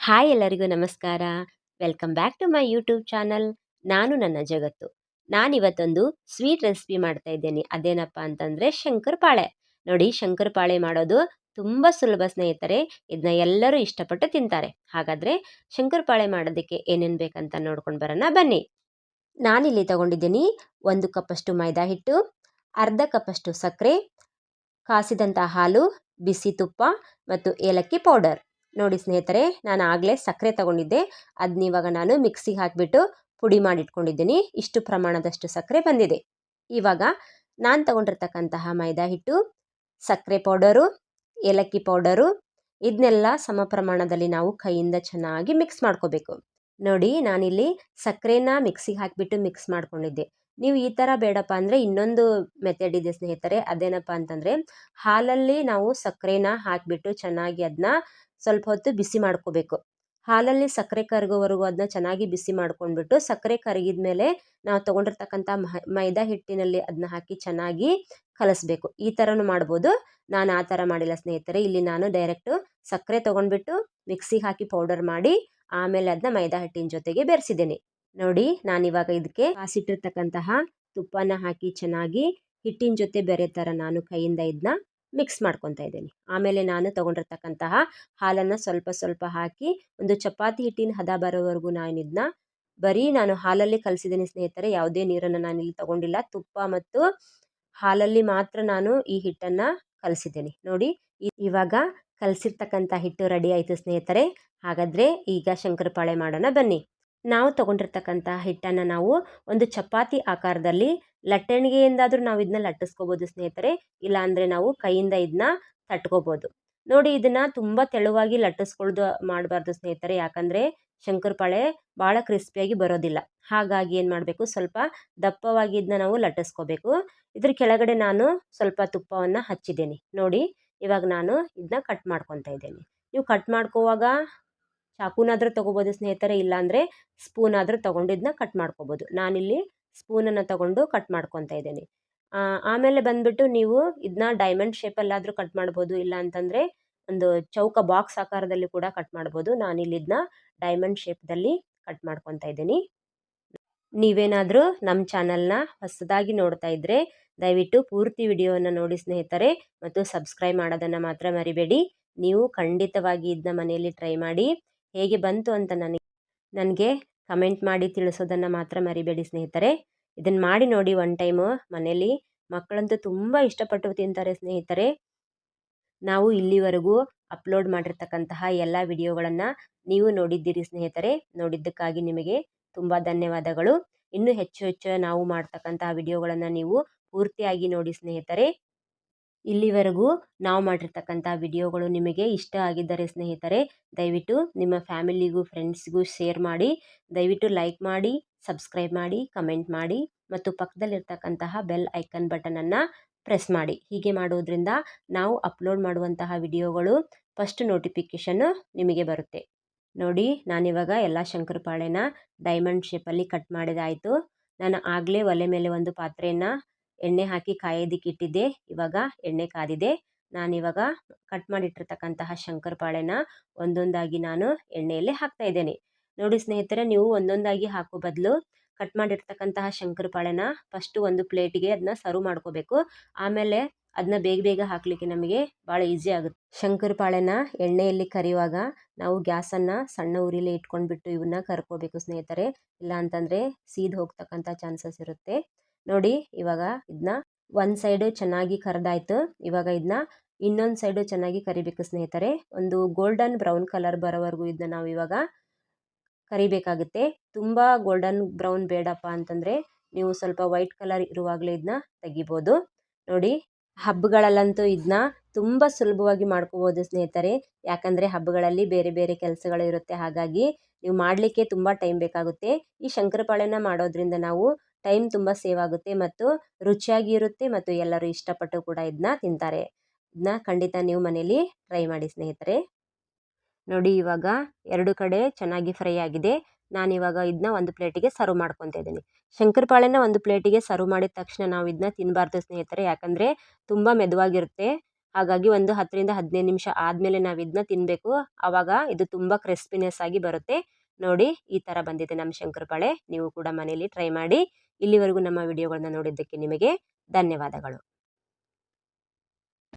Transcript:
Hi ಎಲ್ಲರಿಗೂ ನಮಸ್ಕಾರ. Welcome back to my YouTube channel. ನಾನು ನನ್ನ ಜಗತ್ತು. ನಾನಿವತ್ತೊಂದು ಸ್ವೀಟ್ ರೆಸಿಪಿ ಮಾಡ್ತಾ ಇದ್ದೇನೆ. ಅದೇನಪ್ಪ ಅಂತಂದರೆ ಶಂಕರಪಾಳೆ ನೋಡಿ ಶಂಕರಪಾಳೆ ಮಾಡೋದು ತುಂಬ ಸುಲಭ ಸ್ನೇಹಿತರೆ. ಇದನ್ನ ಎಲ್ಲರೂ ಇಷ್ಟಪಟ್ಟು ತಿಂತಾರೆ. ಹಾಗಾದರೆ ಶಂಕರಪಾಳೆ ಮಾಡೋದಕ್ಕೆ ಏನೇನು ಬೇಕಂತ ನೋಡ್ಕೊಂಡು ಬರೋಣ ಬನ್ನಿ. ನಾನಿಲ್ಲಿ ತಗೊಂಡಿದ್ದೀನಿ ಒಂದು ಕಪ್ಪಷ್ಟು ಮೈದಾ ಹಿಟ್ಟು, ಅರ್ಧ ಕಪ್ಪಷ್ಟು ಸಕ್ಕರೆ ಕಾಸಿದಂಥ ಹಾಲು, ಬಿಸಿ ತುಪ್ಪ ಮತ್ತು ಏಲಕ್ಕಿ ಪೌಡರ್. ನೋಡಿ ಸ್ನೇಹಿತರೆ, ನಾನು ಆಗಲೇ ಸಕ್ಕರೆ ತಗೊಂಡಿದ್ದೆ. ಅದನ್ನ ಇವಾಗ ನಾನು ಮಿಕ್ಸಿಗೆ ಹಾಕಿಬಿಟ್ಟು ಪುಡಿ ಮಾಡಿಟ್ಕೊಂಡಿದ್ದೀನಿ. ಇಷ್ಟು ಪ್ರಮಾಣದಷ್ಟು ಸಕ್ಕರೆ ಬಂದಿದೆ. ಇವಾಗ ನಾನು ತಗೊಂಡಿರ್ತಕ್ಕಂತಹ ಮೈದಾ ಹಿಟ್ಟು, ಸಕ್ಕರೆ ಪೌಡರು, ಏಲಕ್ಕಿ ಪೌಡರು ಇದನ್ನೆಲ್ಲ ಸಮ ಪ್ರಮಾಣದಲ್ಲಿ ನಾವು ಕೈಯಿಂದ ಚೆನ್ನಾಗಿ ಮಿಕ್ಸ್ ಮಾಡ್ಕೋಬೇಕು. ನೋಡಿ ನಾನಿಲ್ಲಿ ಸಕ್ಕರೆನ ಮಿಕ್ಸಿಗೆ ಹಾಕಿಬಿಟ್ಟು ಮಿಕ್ಸ್ ಮಾಡ್ಕೊಂಡಿದ್ದೆ. ನೀವು ಈ ಥರ ಬೇಡಪ್ಪ ಅಂದರೆ ಇನ್ನೊಂದು ಮೆಥಡ್ ಇದೆ ಸ್ನೇಹಿತರೆ. ಅದೇನಪ್ಪ ಅಂತಂದರೆ ಹಾಲಲ್ಲಿ ನಾವು ಸಕ್ಕರೆನ ಹಾಕಿಬಿಟ್ಟು ಚೆನ್ನಾಗಿ ಅದನ್ನ ಸ್ವಲ್ಪ ಹೊತ್ತು ಬಿಸಿ ಮಾಡ್ಕೋಬೇಕು. ಹಾಲಲ್ಲಿ ಸಕ್ಕರೆ ಕರಗೋವರೆಗೂ ಅದನ್ನ ಚೆನ್ನಾಗಿ ಬಿಸಿ ಮಾಡ್ಕೊಂಡ್ಬಿಟ್ಟು ಸಕ್ಕರೆ ಕರಗಿದ ಮೇಲೆ ನಾವು ತೊಗೊಂಡಿರ್ತಕ್ಕಂಥ ಮೈದಾ ಹಿಟ್ಟಿನಲ್ಲಿ ಅದನ್ನ ಹಾಕಿ ಚೆನ್ನಾಗಿ ಕಲಿಸ್ಬೇಕು. ಈ ಥರನೂ ಮಾಡ್ಬೋದು. ನಾನು ಆ ಥರ ಮಾಡಿಲ್ಲ ಸ್ನೇಹಿತರೆ. ಇಲ್ಲಿ ನಾನು ಡೈರೆಕ್ಟು ಸಕ್ಕರೆ ತೊಗೊಂಡ್ಬಿಟ್ಟು ಮಿಕ್ಸಿಗೆ ಹಾಕಿ ಪೌಡರ್ ಮಾಡಿ ಆಮೇಲೆ ಅದನ್ನ ಮೈದಾ ಹಿಟ್ಟಿನ ಜೊತೆಗೆ ಬೆರೆಸಿದ್ದೇನೆ. ನೋಡಿ, ನಾನಿವಾಗ ಇದಕ್ಕೆ ಕಾಸಿಟ್ಟಿರ್ತಕ್ಕಂತಹ ತುಪ್ಪನ ಹಾಕಿ ಚೆನ್ನಾಗಿ ಹಿಟ್ಟಿನ ಜೊತೆ ಬೇರೆ ಥರ ನಾನು ಕೈಯಿಂದ ಇದನ್ನ ಮಿಕ್ಸ್ ಮಾಡ್ಕೊತಾ ಇದ್ದೀನಿ. ಆಮೇಲೆ ನಾನು ತೊಗೊಂಡಿರ್ತಕ್ಕಂತಹ ಹಾಲನ್ನು ಸ್ವಲ್ಪ ಸ್ವಲ್ಪ ಹಾಕಿ ಒಂದು ಚಪಾತಿ ಹಿಟ್ಟಿನ ಹದ ಬರೋವರೆಗೂ ನಾನು ಇದನ್ನ ಬರೀ ನಾನು ಹಾಲಲ್ಲಿ ಕಲಸಿದ್ದೀನಿ ಸ್ನೇಹಿತರೆ, ಯಾವುದೇ ನೀರನ್ನು ಇಲ್ಲಿ ತೊಗೊಂಡಿಲ್ಲ. ತುಪ್ಪ ಮತ್ತು ಹಾಲಲ್ಲಿ ಮಾತ್ರ ನಾನು ಈ ಹಿಟ್ಟನ್ನು ಕಲಸಿದ್ದೀನಿ. ನೋಡಿ, ಇವಾಗ ಕಲಸಿರ್ತಕ್ಕಂಥ ಹಿಟ್ಟು ರೆಡಿ ಆಯಿತು ಸ್ನೇಹಿತರೆ. ಹಾಗಾದರೆ ಈಗ ಶಂಕರಪಾಳೆ ಮಾಡೋಣ ಬನ್ನಿ. ನಾವು ತೊಗೊಂಡಿರ್ತಕ್ಕಂಥ ಹಿಟ್ಟನ್ನು ನಾವು ಒಂದು ಚಪಾತಿ ಆಕಾರದಲ್ಲಿ ಲಟ್ಟಣಿಗೆಯಿಂದಾದರೂ ನಾವು ಇದನ್ನ ಲಟ್ಟಿಸ್ಕೋಬೋದು ಸ್ನೇಹಿತರೆ. ಇಲ್ಲಾಂದರೆ ನಾವು ಕೈಯಿಂದ ಇದನ್ನ ತಟ್ಕೋಬೋದು. ನೋಡಿ ಇದನ್ನು ತುಂಬ ತೆಳುವಾಗಿ ಲಟ್ಟಿಸ್ಕೊಳ್ದು ಮಾಡಬಾರ್ದು ಸ್ನೇಹಿತರೆ. ಯಾಕಂದರೆ ಶಂಕರಪಾಳೆ ಭಾಳ ಕ್ರಿಸ್ಪಿಯಾಗಿ ಬರೋದಿಲ್ಲ. ಹಾಗಾಗಿ ಏನು ಮಾಡಬೇಕು? ಸ್ವಲ್ಪ ದಪ್ಪವಾಗಿ ಇದನ್ನ ನಾವು ಲಟ್ಟಿಸ್ಕೋಬೇಕು. ಇದ್ರ ಕೆಳಗಡೆ ನಾನು ಸ್ವಲ್ಪ ತುಪ್ಪವನ್ನು ಹಚ್ಚಿದ್ದೀನಿ. ನೋಡಿ ಇವಾಗ ನಾನು ಇದನ್ನ ಕಟ್ ಮಾಡ್ಕೊತಾ ಇದ್ದೀನಿ. ನೀವು ಕಟ್ ಮಾಡ್ಕೋವಾಗ ಚಾಕುನಾದರೂ ತೊಗೋಬೋದು, ಸ್ನೇಹಿತರೆ. ಇಲ್ಲಾಂದರೆ ಸ್ಪೂನ್ ಆದರೂ ತೊಗೊಂಡು ಇದನ್ನ ಕಟ್ ಮಾಡ್ಕೋಬೋದು. ನಾನಿಲ್ಲಿ ಸ್ಪೂನನ್ನು ತೊಗೊಂಡು ಕಟ್ ಮಾಡ್ಕೊತಾ ಇದ್ದೀನಿ. ಆಮೇಲೆ ಬಂದುಬಿಟ್ಟು ನೀವು ಇದನ್ನ ಡೈಮಂಡ್ ಶೇಪಲ್ಲಾದರೂ ಕಟ್ ಮಾಡ್ಬೋದು. ಇಲ್ಲ ಅಂತಂದರೆ ಒಂದು ಚೌಕ ಬಾಕ್ಸ್ ಆಕಾರದಲ್ಲಿ ಕೂಡ ಕಟ್ ಮಾಡ್ಬೋದು. ನಾನಿಲ್ಲಿ ಇದನ್ನ ಡೈಮಂಡ್ ಶೇಪ್ದಲ್ಲಿ ಕಟ್ ಮಾಡ್ಕೊತಾ ಇದ್ದೀನಿ. ನೀವೇನಾದರೂ ನಮ್ಮ ಚಾನಲ್ನ ಹೊಸದಾಗಿ ನೋಡ್ತಾ ಇದ್ದರೆ ದಯವಿಟ್ಟು ಪೂರ್ತಿ ವಿಡಿಯೋವನ್ನು ನೋಡಿ, ಸ್ನೇಹಿತರೆ. ಮತ್ತು ಸಬ್ಸ್ಕ್ರೈಬ್ ಮಾಡೋದನ್ನು ಮಾತ್ರ ಮರಿಬೇಡಿ. ನೀವು ಖಂಡಿತವಾಗಿ ಇದನ್ನ ಮನೆಯಲ್ಲಿ ಟ್ರೈ ಮಾಡಿ. ಹೇಗೆ ಬಂತು ಅಂತ ನನಗೆ ನನಗೆ ಕಮೆಂಟ್ ಮಾಡಿ ತಿಳಿಸೋದನ್ನು ಮಾತ್ರ ಮರಿಬೇಡಿ ಸ್ನೇಹಿತರೆ. ಇದನ್ನು ಮಾಡಿ ನೋಡಿ ಒನ್ ಟೈಮು ಮನೇಲಿ. ಮಕ್ಕಳಂತೂ ತುಂಬ ಇಷ್ಟಪಟ್ಟು ತಿಂತಾರೆ ಸ್ನೇಹಿತರೆ. ನಾವು ಇಲ್ಲಿವರೆಗೂ ಅಪ್ಲೋಡ್ ಮಾಡಿರ್ತಕ್ಕಂತಹ ಎಲ್ಲ ವಿಡಿಯೋಗಳನ್ನು ನೀವು ನೋಡಿದ್ದೀರಿ ಸ್ನೇಹಿತರೆ. ನೋಡಿದ್ದಕ್ಕಾಗಿ ನಿಮಗೆ ತುಂಬ ಧನ್ಯವಾದಗಳು. ಇನ್ನೂ ಹೆಚ್ಚು ಹೆಚ್ಚು ನಾವು ಮಾಡ್ತಕ್ಕಂತಹ ವಿಡಿಯೋಗಳನ್ನು ನೀವು ಪೂರ್ತಿಯಾಗಿ ನೋಡಿ ಸ್ನೇಹಿತರೆ. ಇಲ್ಲಿವರೆಗೂ ನಾವು ಮಾಡಿರ್ತಕ್ಕಂಥ ವಿಡಿಯೋಗಳು ನಿಮಗೆ ಇಷ್ಟ ಆಗಿದ್ದರೆ ಸ್ನೇಹಿತರೆ, ದಯವಿಟ್ಟು ನಿಮ್ಮ ಫ್ಯಾಮಿಲಿಗೂ, ಫ್ರೆಂಡ್ಸ್ಗೂ ಶೇರ್ ಮಾಡಿ. ದಯವಿಟ್ಟು ಲೈಕ್ ಮಾಡಿ, ಸಬ್ಸ್ಕ್ರೈಬ್ ಮಾಡಿ, ಕಮೆಂಟ್ ಮಾಡಿ ಮತ್ತು ಪಕ್ಕದಲ್ಲಿರ್ತಕ್ಕಂತಹ ಬೆಲ್ ಐಕನ್ ಬಟನನ್ನು ಪ್ರೆಸ್ ಮಾಡಿ. ಹೀಗೆ ಮಾಡೋದ್ರಿಂದ ನಾವು ಅಪ್ಲೋಡ್ ಮಾಡುವಂತಹ ವಿಡಿಯೋಗಳು ಫಸ್ಟ್ ನೋಟಿಫಿಕೇಷನ್ನು ನಿಮಗೆ ಬರುತ್ತೆ. ನೋಡಿ, ನಾನಿವಾಗ ಎಲ್ಲ ಶಂಕರಪಾಳೆನ ಡೈಮಂಡ್ ಶೇಪಲ್ಲಿ ಕಟ್ ಮಾಡಿದಾಯಿತು. ನಾನು ಆಗಲೇ ಒಲೆ ಮೇಲೆ ಒಂದು ಪಾತ್ರೆಯನ್ನು ಎಣ್ಣೆ ಹಾಕಿ ಕಾಯೋದಕ್ಕೆ ಇಟ್ಟಿದ್ದೆ. ಇವಾಗ ಎಣ್ಣೆ ಕಾದಿದೆ. ನಾನಿವಾಗ ಕಟ್ ಮಾಡಿಟ್ಟಿರ್ತಕ್ಕಂತಹ ಶಂಕರಪಾಳೆನ ಒಂದೊಂದಾಗಿ ನಾನು ಎಣ್ಣೆಯಲ್ಲೇ ಹಾಕ್ತಾ ಇದ್ದೇನೆ. ನೋಡಿ ಸ್ನೇಹಿತರೆ, ನೀವು ಒಂದೊಂದಾಗಿ ಹಾಕೋ ಬದಲು ಕಟ್ ಮಾಡಿರ್ತಕ್ಕಂತಹ ಶಂಕರಪಾಳೆನ ಫಸ್ಟು ಒಂದು ಪ್ಲೇಟಿಗೆ ಅದನ್ನ ಸರ್ವ್ ಮಾಡ್ಕೋಬೇಕು. ಆಮೇಲೆ ಅದನ್ನ ಬೇಗ ಬೇಗ ಹಾಕಲಿಕ್ಕೆ ನಮಗೆ ಭಾಳ ಈಸಿ ಆಗುತ್ತೆ. ಶಂಕರಪಾಳೆನ ಎಣ್ಣೆಯಲ್ಲಿ ಕರಿಯುವಾಗ ನಾವು ಗ್ಯಾಸನ್ನು ಸಣ್ಣ ಉರಿಲಿ ಇಟ್ಕೊಂಡ್ಬಿಟ್ಟು ಇವನ್ನ ಕರ್ಕೋಬೇಕು ಸ್ನೇಹಿತರೆ. ಇಲ್ಲ ಅಂತಂದರೆ ಸೀದ್ ಹೋಗ್ತಕ್ಕಂಥ ಚಾನ್ಸಸ್ ಇರುತ್ತೆ. ನೋಡಿ, ಇವಾಗ ಇದನ್ನ ಒಂದು ಸೈಡು ಚೆನ್ನಾಗಿ ಕರೆದಾಯ್ತು. ಇವಾಗ ಇದನ್ನ ಇನ್ನೊಂದು ಸೈಡು ಚೆನ್ನಾಗಿ ಕರಿಬೇಕು ಸ್ನೇಹಿತರೆ. ಒಂದು ಗೋಲ್ಡನ್ ಬ್ರೌನ್ ಕಲರ್ ಬರೋವರೆಗೂ ಇದನ್ನ ನಾವು ಇವಾಗ ಕರಿಬೇಕಾಗುತ್ತೆ. ತುಂಬ ಗೋಲ್ಡನ್ ಬ್ರೌನ್ ಬೇಡಪ್ಪ ಅಂತಂದರೆ ನೀವು ಸ್ವಲ್ಪ ವೈಟ್ ಕಲರ್ ಇರುವಾಗಲೇ ಇದನ್ನ ತೆಗಿಬೋದು. ನೋಡಿ, ಹಬ್ಬಗಳಲ್ಲಂತೂ ಇದನ್ನ ತುಂಬ ಸುಲಭವಾಗಿ ಮಾಡ್ಕೋಬೋದು ಸ್ನೇಹಿತರೆ. ಯಾಕಂದರೆ ಹಬ್ಬಗಳಲ್ಲಿ ಬೇರೆ ಬೇರೆ ಕೆಲಸಗಳು ಇರುತ್ತೆ ಹಾಗಾಗಿ ನೀವು ಮಾಡಲಿಕ್ಕೆ ತುಂಬ ಟೈಮ್ ಬೇಕಾಗುತ್ತೆ. ಈ ಶಂಕರಪಾಳೆನ ಮಾಡೋದ್ರಿಂದ ನಾವು ಟೈಮ್ ತುಂಬ ಸೇವ್ ಆಗುತ್ತೆ ಮತ್ತು ರುಚಿಯಾಗಿ ಇರುತ್ತೆ ಮತ್ತು ಎಲ್ಲರೂ ಇಷ್ಟಪಟ್ಟು ಕೂಡ ಇದನ್ನ ತಿಂತಾರೆ. ಇದನ್ನ ಖಂಡಿತ ನೀವು ಮನೇಲಿ ಟ್ರೈ ಮಾಡಿ ಸ್ನೇಹಿತರೆ. ನೋಡಿ ಇವಾಗ ಎರಡು ಕಡೆ ಚೆನ್ನಾಗಿ ಫ್ರೈ ಆಗಿದೆ. ನಾನಿವಾಗ ಇದನ್ನ ಒಂದು ಪ್ಲೇಟಿಗೆ ಸರ್ವ್ ಮಾಡ್ಕೊತಾ ಇದ್ದೀನಿ. ಶಂಕರಪಾಳೆನ ಒಂದು ಪ್ಲೇಟಿಗೆ ಸರ್ವ್ ಮಾಡಿದ ತಕ್ಷಣ ನಾವು ಇದನ್ನ ತಿನ್ನಬಾರ್ದು ಸ್ನೇಹಿತರೆ. ಯಾಕಂದರೆ ತುಂಬ ಮೆದುವಾಗಿರುತ್ತೆ. ಹಾಗಾಗಿ ಒಂದು ಹತ್ತರಿಂದ ಹದಿನೈದು ನಿಮಿಷ ಆದಮೇಲೆ ನಾವು ಇದನ್ನ ತಿನ್ನಬೇಕು ಆವಾಗ ಇದು ತುಂಬ ಕ್ರಿಸ್ಪಿನೆಸ್ ಆಗಿ ಬರುತ್ತೆ. ನೋಡಿ ಈ ಥರ ಬಂದಿದೆ ನಮ್ಮ ಶಂಕರಪಾಳೆ ನೀವು ಕೂಡ ಮನೇಲಿ ಟ್ರೈ ಮಾಡಿ ಇಲ್ಲಿವರೆಗೂ ನಮ್ಮ ವಿಡಿಯೋಗಳನ್ನ ನೋಡಿದ್ದಕ್ಕೆ ನಿಮಗೆ ಧನ್ಯವಾದಗಳು.